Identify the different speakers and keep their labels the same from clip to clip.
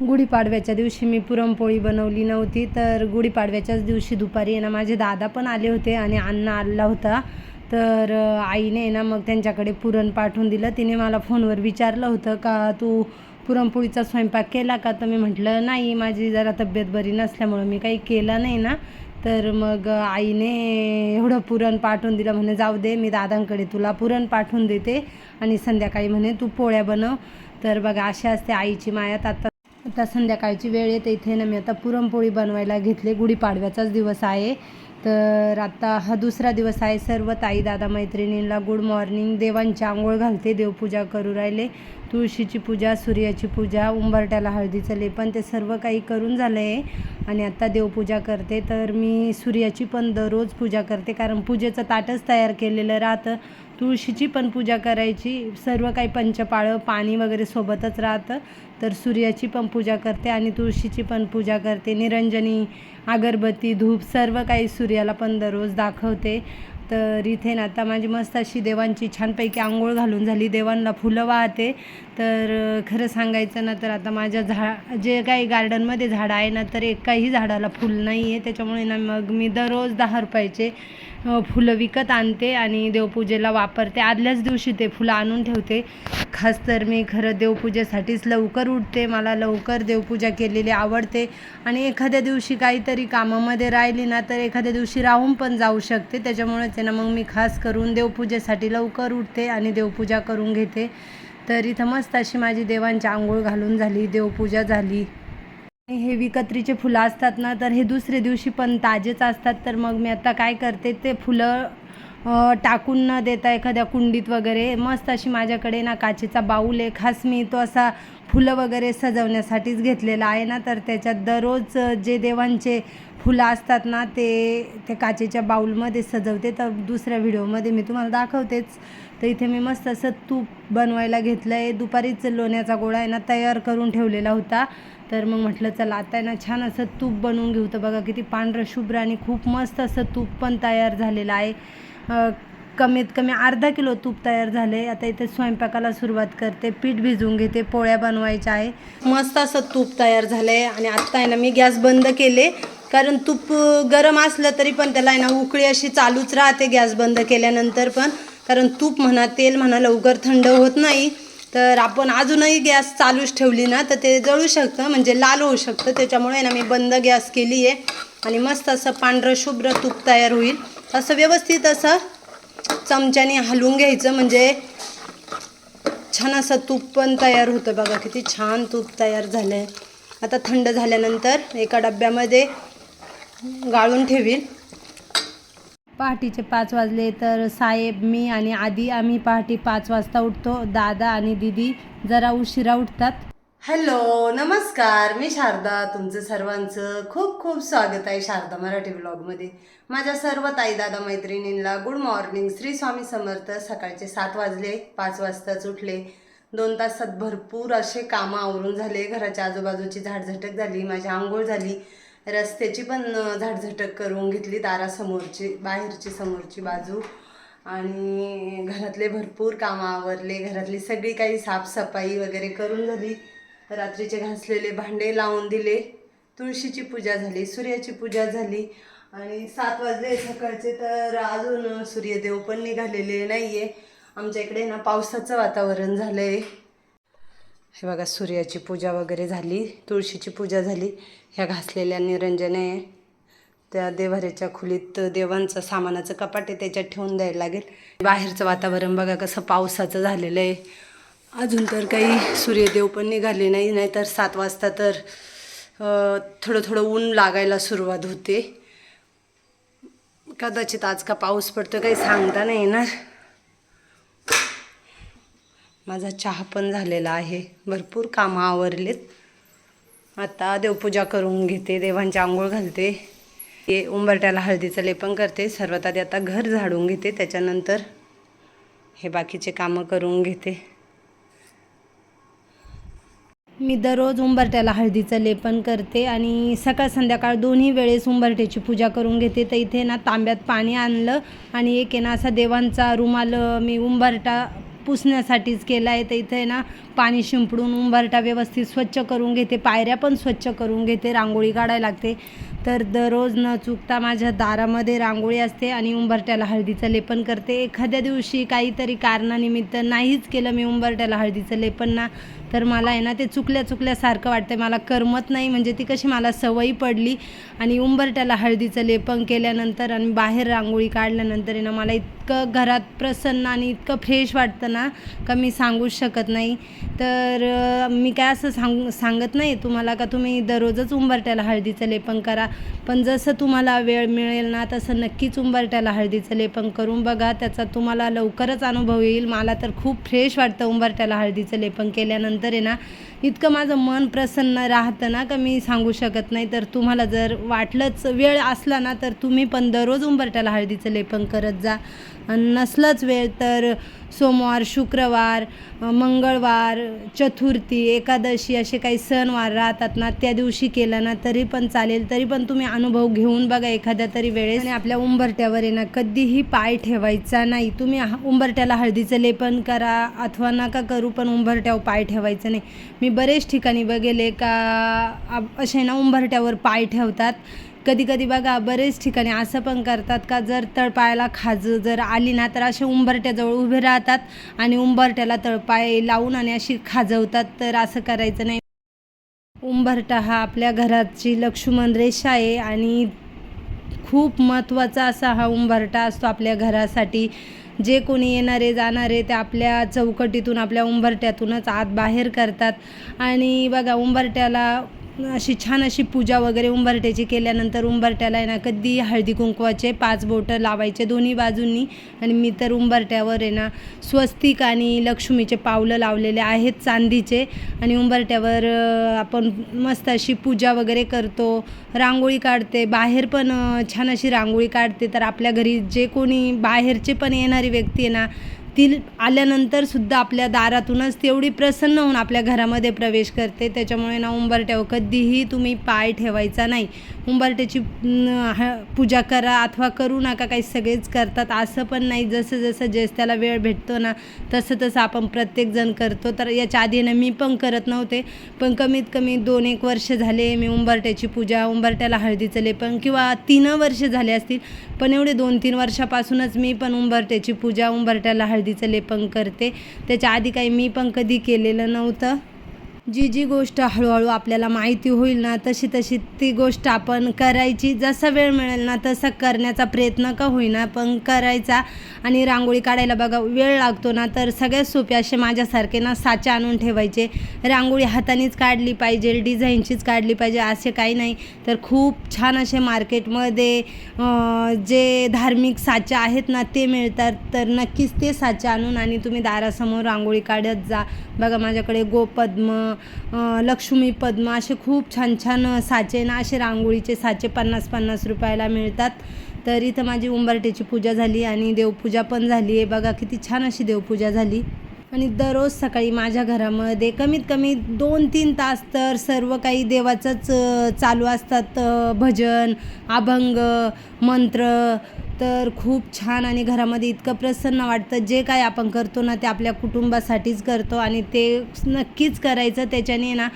Speaker 1: गुढीपाडव्याच्या दिवशी मी पुरणपोळी बनवली नव्हती तर गुढीपाडव्याच्याच दिवशी दुपारी आहे ना माझे दादा पण आले होते आणि अण्णा आला होता. तर आईने आहे ना मग त्यांच्याकडे पुरण पाठवून दिलं. तिने मला फोनवर विचारलं होतं का तू पुरणपोळीचा स्वयंपाक केला का? तर मी म्हटलं नाही माझी जरा तब्येत बरी नसल्यामुळं मी काही केला नाही ना. तर मग आईने एवढं पुरण पाठवून दिलं. म्हणे जाऊ दे मी दादांकडे तुला पुरण पाठवून देते आणि संध्याकाळी म्हणे तू पोळ्या बनव. तर बघा अशी असते आईची मायात आता आता संध्याकाळची वेळ येते इथे ना मी आता पुरणपोळी बनवायला घेतली. गुढीपाडव्याचाच दिवस आहे. तर आता हा दुसरा दिवस आहे. सर्व ताई दादा मैत्रिणींना गुड मॉर्निंग देवांची आंघोळ घालते. देवपूजा करू राहिले. तुळशीची पूजा सूर्याची पूजा उंबरट्याला हळदीचं लेपन ते सर्व काही करून झालं आहे आणि आता देवपूजा करते. तर मी सूर्याची पण दररोज पूजा करते. कारण पूजेचं ताटच तयार केलेलं राहतं. तुळशीची पण पूजा करायची. सर्व काही पंचपाळं पाणी वगैरे सोबतच राहतं. तर सूर्याची पण पूजा करते आणि तुळशीची पण पूजा करते. निरंजनी अगरबत्ती धूप सर्व काही सूर्याला पण दररोज दाखवते. तर इथे ना आता माझी मस्त अशी देवांची छानपैकी आंघोळ घालून झाली. देवांना फुलं वाहते. तर खरं सांगायचं ना तर आता माझ्या झा जे काही गार्डनमध्ये झाडं आहे ना तर एकाही झाडाला फुल नाही आहे त्याच्यामुळे ना मग मी दररोज दहा रुपयाचे फुलं विकत आणते आणि देवपूजेला वापरते. आदल्याच दिवशी ते फुलं आणून ठेवते. खास तर मी खरं देवपूजेसाठीच लवकर उठते. मला लवकर देवपूजा केलेली आवडते. आणि एखाद्या दिवशी काहीतरी कामामध्ये राहिली ना तर एखाद्या दिवशी राहून पण जाऊ शकते. त्याच्यामुळेच आहे ना मग मी खास करून देवपूजेसाठी लवकर उठते आणि देवपूजा करून घेते. तर इथं मस्त अशी माझी देवांची आंघोळ घालून झाली देवपूजा झाली. हे विकत्रीचे फुलं असतात ना तर हे दुसऱ्या दिवशी पण ताजेच असतात. तर मग मी आता काय करते ते फुलं टाकून न देता एखाद्या कुंडीत वगैरे मस्त अशी माझ्याकडे ना काचेचा बाऊल आहे. खास मी तो असा फुलं वगैरे सजवण्यासाठीच घेतलेला आहे ना तर त्याच्यात दररोज जे देवांचे फुलं असतात ना ते ते काचेच्या बाऊलमध्ये सजवते. तर दुसऱ्या व्हिडिओमध्ये मी तुम्हाला दाखवतेच. तर इथे मी मस्त असं तूप बनवायला घेतलं आहे दुपारीच लोण्याचा गोळा आहे ना तयार करून ठेवलेला होता. तर मग म्हटलं चला आता आहे ना छान असं तूप बनवून घेऊ. तर बघा किती पांढरं शुभ्र आणि खूप मस्त असं तूप पण तयार झालेलं आहे. कमीत कमी अर्धा किलो तूप तयार झाले. आता इथे स्वयंपाकाला सुरुवात करते. पीठ भिजवून घेते. पोळ्या बनवायच्या आहे. मस्त असं तूप तयार झालं आहे आणि आत्ता आहे ना मी गॅस बंद केले. कारण तूप गरम असलं तरी पण त्याला आहे ना उकळी अशी चालूच राहते गॅस बंद केल्यानंतर पण. कारण तूप म्हणा तेल म्हणा लवकर थंड होत नाही. तर आपण अजूनही गॅस चालूच ठेवली ना तर ते जळू शकतं म्हणजे लाल होऊ शकतं. त्याच्यामुळे ना मी बंद गॅस केली आहे आणि मस्त असं पांढरं शुभ्र तूप तयार होईल. असं व्यवस्थित असं चमच्याने हलवून घ्यायचं म्हणजे छान असं तूप पण तयार होतं. बघा किती छान तूप तयार झालं आहे आता थंड झाल्यानंतर एका डब्यामध्ये गाळून ठेवील. पहाटेचे पाच वाजले तर साहेब मी आणि आधी आम्ही पहाटे पाच वाजता उठतो. दादा आणि दीदी जरा उशिरा उठतात. हॅलो नमस्कार. मी शारदा तुमचं सर्वांचं खूप खूप स्वागत आहे शारदा मराठी ब्लॉगमध्ये. माझ्या सर्व ताई दादा मैत्रिणींना गुड मॉर्निंग. श्री स्वामी समर्थ सकाळचे सात वाजले पाच वाजताच उठले. दोन तासात भरपूर असे कामं आवरून झाले. घराच्या आजूबाजूची झाडझटक झाली माझी आंघोळ झाली. रस्त्याची पण झाडझटक करून घेतली दारासमोरची बाहेरची समोरची बाजू. आणि घरातले भरपूर कामं आवरले घरातली सगळी काही साफसफाई वगैरे करून झाली. रात्रीचे घासलेले भांडे लावून दिले. तुळशीची पूजा झाली सूर्याची पूजा झाली. आणि सात वाजले सकाळचे तर अजून सूर्यदेव पण निघालेले नाही आहे आमच्या इकडे ना पावसाचं वातावरण झालं आहे हे बघा सूर्याची पूजा वगैरे झाली तुळशीची पूजा झाली. ह्या घासलेल्या निरंजने त्या देवाऱ्याच्या खोलीत देवांचं सामानाचं कपाट आहे त्याच्यात ठेवून द्यायला लागेल. बाहेरचं वातावरण बघा कसं पावसाचं झालेलं आहे. अजून तर काही सूर्यदेव पण निघाले नाही नाहीतर सात वाजता तर थोडं थोडं ऊन लागायला सुरुवात होते. कदाचित आज का पाऊस पडतो काही सांगता नाही येणार. माझा चहा पण झालेला आहे. भरपूर कामं आवरलेत. आता देवपूजा करून घेते देवांची आंघोळ घालते. ते उंबरट्याला हळदीचं लेपन करते. सर्वात आधी आता घर झाडून घेते. त्याच्यानंतर हे बाकीचे कामं करून घेते. मी दररोज उंबरट्याला हळदीचं लेपन करते आणि सकाळ संध्याकाळ दोन्ही वेळेस उंबरट्याची पूजा करून घेते. तर इथे ना तांब्यात पाणी आणलं आणि एक आहे ना असा देवांचा रुमाल मी उंबरटा पुसण्यासाठीच केला आहे. तर इथे आहे ना पाणी शिंपडून उंबरटा व्यवस्थित स्वच्छ करून घेते. पायऱ्या पण स्वच्छ करून घेते. रांगोळी काढायला लागते. तर दररोज न चुकता माझ्या दारामध्ये रांगोळी असते आणि उंबरट्याला हळदीचं लेपन करते. एखाद्या दिवशी काहीतरी कारणानिमित्त नाहीच केलं मी उंबरट्याला हळदीचं लेपन ना तर मला आहे ना ते चुकल्या चुकल्यासारखं वाटतं मला करमत नाही म्हणजे ती कशी मला सवयी पडली आणि उंबरट्याला हळदीचं लेपन केल्यानंतर आणि बाहेर रांगोळी काढल्यानंतर आहे ना मला इतकं घरात प्रसन्न आणि इतकं फ्रेश वाटतं ना का मी सांगूच शकत नाही. तर मी काय असं सांग सांगत नाही तुम्हाला का तुम्ही दररोजच उंबरट्याला हळदीचं लेपन करा. पण जसं तुम्हाला वेळ मिळेल ना तसं नक्कीच उंबरट्याला हळदीचं लेपन करून बघा. त्याचा तुम्हाला लवकरच अनुभव येईल. मला तर खूप फ्रेश वाटतं उंबरट्याला हळदीचं लेपन केल्यानंतर. आहे ना इतकं माझं मन प्रसन्न राहतं ना का मी सांगू शकत नाही. तर तुम्हाला जर वाटलंच वेळ असला ना तर तुम्ही पण दररोज उंबरट्याला हळदीचं लेपन करत जा. आणि नसलंच वेळ तर सोमवार शुक्रवार मंगळवार चतुर्थी एकादशी असे काही सणवार राहतात ना त्या दिवशी केलं ना तरी पण चालेल. तरी पण तुम्ही अनुभव घेऊन बघा एखाद्या तरी वेळेस. आणि आपल्या उंबरट्यावर आहे ना कधीही पाय ठेवायचा नाही. तुम्ही हा- उंबरट्याला हळदीचं लेपन करा अथवा नका करू पण उंबरट्यावर पाय ठेवायचं. नाही. मी बरेच ठिकाणी बघेले का असे ना उंबरट्यावर पाय ठेवतात. कधी कधी बघा बरेच ठिकाणी असं पण करतात का जर तळपायाला खाज जर आली ना तर असे उंबरट्याजवळ उभे राहतात आणि उंबरट्याला तळपाय लावून आणि अशी खाजवतात. तर असं करायचं नाही. उंबरटा हा आपल्या घराची लक्ष्मण रेषा आहे आणि खूप महत्त्वाचा असा हा उंबरटा असतो आपल्या घरासाठी. जे कोणी येणारे जाणारे ते आपल्या चौकटीतून आपल्या उंबरट्यातूनच आत बाहेर करतात. आणि बघा उंबरट्याला अशी छान अशी पूजा वगैरे उंबरट्याची केल्यानंतर उंबरट्याला आहे ना कधी हळदी कुंकवाचे पाच बोटं लावायचे दोन्ही बाजूंनी. आणि मी तर उंबरट्यावर आहे ना स्वस्तिक आणि लक्ष्मीचे पावलं लावलेले आहेत चांदीचे. आणि उंबरट्यावर आपण मस्त अशी पूजा वगैरे करतो. रांगोळी काढते. बाहेर पण छान अशी रांगोळी काढते. तर आपल्या घरी जे कोणी बाहेरचे पण येणारी व्यक्ती आहे ना ती आल्यानंतर सुद्धा आपल्या दारातूनच तेवढी प्रसन्न होऊन आपल्या घरामध्ये प्रवेश करते. त्याच्यामुळे ना उंबरट्यावर कधीही तुम्ही पाय ठेवायचा नाही. उंबरट्याची पूजा करा अथवा करू नका काही सगळेच करतात. असं पण नाही जसं जसं जेस त्याला वेळ भेटतो ना तसं तसं आपण प्रत्येकजण करतो. तर याच्या आधी ना मी पण करत नव्हते. पण कमीत कमी दोन एक वर्ष झाले मी उंबरट्याची पूजा उंबरट्याला हळदीचं लेपन किंवा तीन वर्ष झाले असतील पण एवढे दोन तीन वर्षापासूनच मी पण उंबरट्याची पूजा उंबरट्याला हळदी हळदीचं लेपन करते. त्याच्या आधी काही मी पण कधी केलेलं नव्हतं. जी जी गोष्ट हळूहळू आपल्याला माहिती होईल ना तशी तशी ती गोष्ट आपण करायची. जसा वेळ मिळेल ना तसा करण्याचा प्रयत्न का होईना पण करायचा. आणि रांगोळी काढायला बघा वेळ लागतो ना तर सगळ्यात सोपे असे माझ्यासारखे ना साचे आणून ठेवायचे. रांगोळी हातानेच काढली पाहिजे डिझाईनचीच काढली पाहिजे असे काही नाही. तर खूप छान असे मार्केटमध्ये जे धार्मिक साचे आहेत ना ते मिळतात. तर नक्कीच ते साचे आणून आणि तुम्ही दारासमोर रांगोळी काढत जा. बघा माझ्याकडे गोपद्म लक्ष्मी पद्म असे खूप छान छान साचे ना असे रांगोळीचे साचे पन्नास पन्नास रुपयाला मिळतात. तर इथं माझी उंबरटेची पूजा झाली आणि देवपूजा पण झाली. आहे बघा किती छान अशी देवपूजा झाली. आणि दररोज सकाळी माझ्या घरामध्ये कमीत कमी दोन तीन तास तर सर्व काही देवाचंच चालू असतात भजन अभंग मंत्र. तर खूप छान आणि घरामध्ये इतकं प्रसन्न वाटतं. जे काय आपण करतो ना ते आपल्या कुटुंबासाठीच करतो आणि ते नक्कीच करायचं. त्याच्याने ना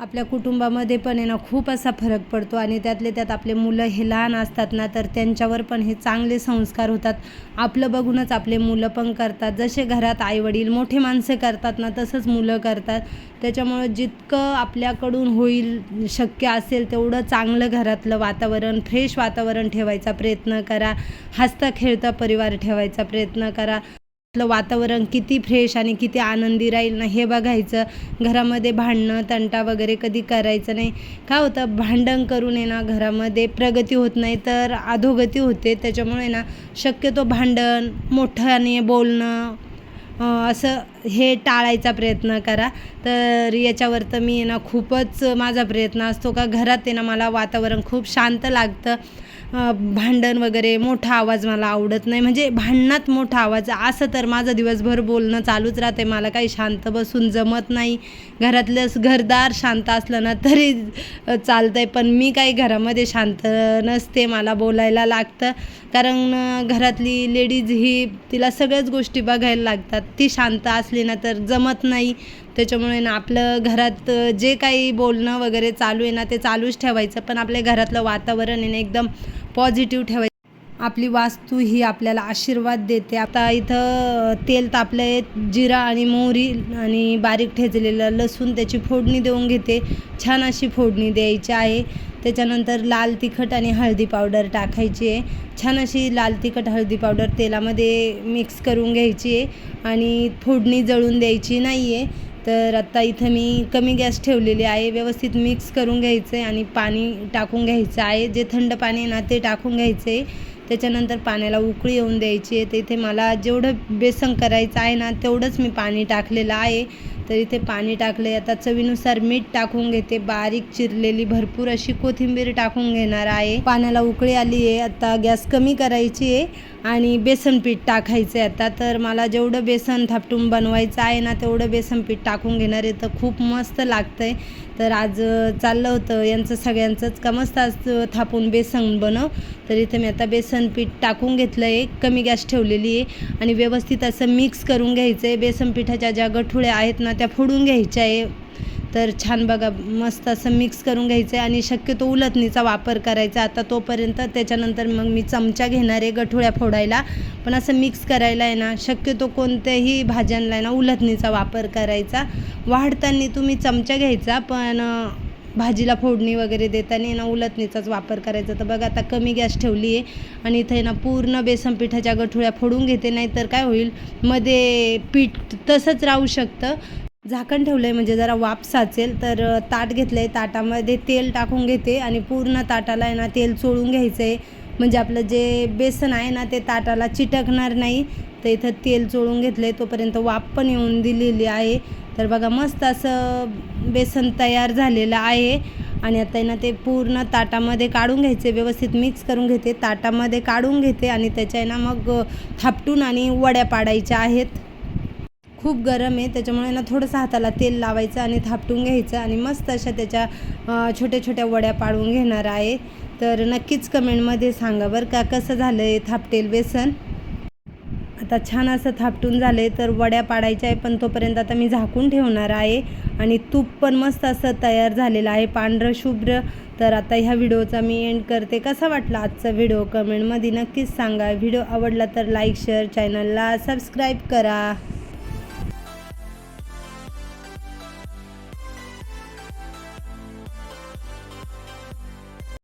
Speaker 1: आपल्या कुटुंबामध्ये पण आहे ना खूप असा फरक पडतो आणि त्यातले त्यात आपले मुलं हे लहान असतात ना तर त्यांच्यावर पण हे चांगले संस्कार होतात. आपलं बघूनच आपले मुलं पण करतात. जसे घरात आईवडील मोठे माणसे करतात ना तसंच मुलं करतात. त्याच्यामुळं जितकं आपल्याकडून होईल शक्य असेल तेवढं चांगलं घरातलं वातावरण फ्रेश वातावरण ठेवायचा प्रयत्न करा. हसता खेळता परिवार ठेवायचा प्रयत्न करा. आपलं वातावरण किती फ्रेश आणि किती आनंदी राहील ना हे बघायचं. घरामध्ये भांडणं तंटा वगैरे कधी करायचं नाही. काय होतं भांडण करून आहे ना घरामध्ये प्रगती होत नाही तर अधोगती होते. त्याच्यामुळे ना शक्यतो भांडण मोठ्याने बोलणं असं हे टाळायचा प्रयत्न करा. तर याच्यावर तर मी आहे ना खूपच माझा प्रयत्न असतो का घरात आहे ना मला वातावरण खूप शांत लागतं. भांडण वगैरे मोठा आवाज मला आवडत नाही. म्हणजे भांडणात मोठा आवाज असं तर माझं दिवसभर बोलणं चालूच राहते. मला काही शांत बसून जमत नाही. घरातलं घरदार शांत असलं ना तरी चालतं आहे पण मी काही घरामध्ये शांत नसते मला बोलायला लागतं. कारण घरातली लेडीज ही तिला सगळ्याच गोष्टी बघायला लागतात. ती शांत असली ना तर जमत नाही. त्याच्यामुळे ना आपलं घरात जे काही बोलणं वगैरे चालू आहे ना ते चालूच ठेवायचं. पण आपल्या घरातलं वातावरण आहे ना एकदम पॉझिटिव्ह ठेवायचं. आपली वास्तू ही आपल्याला आशीर्वाद देते. आता इथं तेल तापलं आहे जिरा आणि मोहरी आणि बारीक ठेचलेलं लसूण त्याची फोडणी देऊन घेते. छान अशी फोडणी द्यायची आहे. त्याच्यानंतर लाल तिखट आणि हळदी पावडर टाकायची आहे. छान अशी लाल तिखट हळदी पावडर तेलामध्ये मिक्स करून घ्यायची आहे. आणि फोडणी जळून द्यायची नाही आहे तर आत्ता इथं मी कमी गॅस ठेवलेली आहे. व्यवस्थित मिक्स करून घ्यायचं आहे आणि पाणी टाकून घ्यायचं आहे. जे थंड पाणी आहे ना ते टाकून घ्यायचं आहे त्याच्यानंतर पाण्याला उकळी येऊन द्यायची आहे. तर इथे मला जेवढं बेसन करायचं आहे ना तेवढंच मी पाणी टाकलेलं आहे. तर इथे पाणी टाकले आता चवीनुसार मीठ टाकून घेते. बारीक चिरलेली भरपूर अशी कोथिंबीर टाकून घेणार आहे. पाण्याला उकळी आली आहे. आता गॅस कमी करायची आहे आणि बेसन पीठ टाकायचं आहे आता. तर मला जेवढं बेसन थापटून बनवायचं आहे ना तेवढं बेसन पीठ टाकून घेणार आहे. तर खूप मस्त लागतं आहे तर आज चाललं होतं यांचं सगळ्यांचंच. का मस्त आज थापून बेसन बनव. तर इथे मी आता बेसन पीठ टाकून घेतलं आहे कमी गॅस ठेवलेली आहे. आणि व्यवस्थित असं मिक्स करून घ्यायचं आहे बेसन पिठाच्या ज्या गठुळ्या आहेत ना त्या फोडून घ्यायच्या आहे. तर छान बघा मस्त असं मिक्स करून घ्यायचं आहे आणि शक्यतो उलथणीचा वापर करायचा. आता तोपर्यंत त्याच्यानंतर मग मी चमचा घेणार आहे गठुळ्या फोडायला. पण असं मिक्स करायला आहे ना शक्यतो कोणत्याही भाज्यांना आहे ना उलथणीचा वापर करायचा. वाढताना तुम्ही चमचा घ्यायचा पण भाजीला फोडणी वगैरे देताना ना उलथणीचाच वापर करायचा. तर बघा आता कमी गॅस ठेवली आहे आणि इथे ना पूर्ण बेसन पिठाच्या गठुळ्या फोडून घेते नाही तर काय होईल? मध्ये पीठ तसंच राहू शकतं. झाकण ठेवलं आहे म्हणजे जरा वाफ साचेल तर ताट घेतलं आहे ताटामध्ये तेल टाकून घेते आणि पूर्ण ताटाला आहे ना तेल चोळून घ्यायचं आहे म्हणजे आपलं जे बेसन आहे ना ते ताटाला चिटकणार नाही. तर इथं तेल चोळून घेतलं आहे तोपर्यंत वाफ पण येऊन दिलेली आहे. तर बघा मस्त असं बेसन तयार झालेलं आहे. आणि आता आहे ना ते पूर्ण ताटामध्ये काढून घ्यायचे व्यवस्थित मिक्स करून घेते. ताटामध्ये काढून घेते आणि त्याच्या आहे ना मग थापटून आणि वड्या पाडायच्या आहेत. खूप गरम आहे त्याच्यामुळे ना थोडंसं हाताला तेल लावायचं आणि थापटून घ्यायचं आणि मस्त अशा त्याच्या छोट्या छोट्या वड्या पाडून घेणार आहे. तर नक्कीच कमेंटमध्ये सांगा बरं का कसं झालं आहे थापटेल बेसन? आता छान असं थापटून झालं आहे तर वड्या पाडायच्या आहे पण तोपर्यंत आता मी झाकून ठेवणार आहे. आणि तूप पण मस्त असं तयार झालेलं आहे पांढरं शुभ्र. तर आता ह्या व्हिडिओचा मी एंड करते. कसा वाटला आजचा व्हिडिओ? कमेंटमध्ये नक्कीच सांगा. व्हिडिओ आवडला तर लाईक शेअर चॅनलला सबस्क्राईब करा.